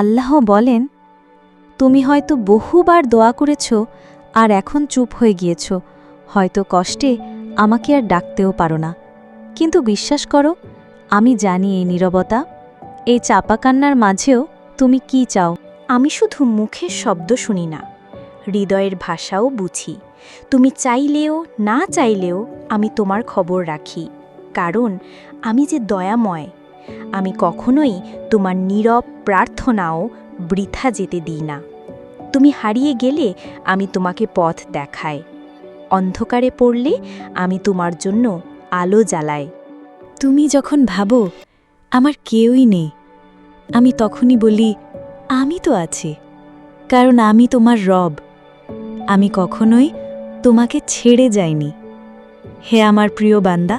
আল্লাহ বলেন, তুমি হয়তো বহুবার দোয়া করেছ আর এখন চুপ হয়ে গিয়েছ। হয়তো কষ্টে আমাকে আর ডাকতেও পারো না। কিন্তু বিশ্বাস করো, আমি জানি এই নীরবতা, এই চাপা কান্নার মাঝেও তুমি কি চাও। আমি শুধু মুখের শব্দ শুনি না, হৃদয়ের ভাষাও বুঝি। তুমি চাইলেও, না চাইলেও আমি তোমার খবর রাখি। কারণ, আমি যে দয়াময় আমি কখনোই তোমার নীরব প্রার্থনাও বৃথা যেতে দিই না। তুমি হারিয়ে গেলে আমি তোমাকে পথ দেখাই। অন্ধকারে পড়লে আমি তোমার জন্য আলো জ্বালাই। তুমি যখন ভাবো, আমার কেউই নেই, আমি তখনই বলি, আমি তো আছি, কারণ আমি তোমার রব। আমি কখনোই তোমাকে ছেড়ে যাইনি। হে আমার প্রিয় বান্দা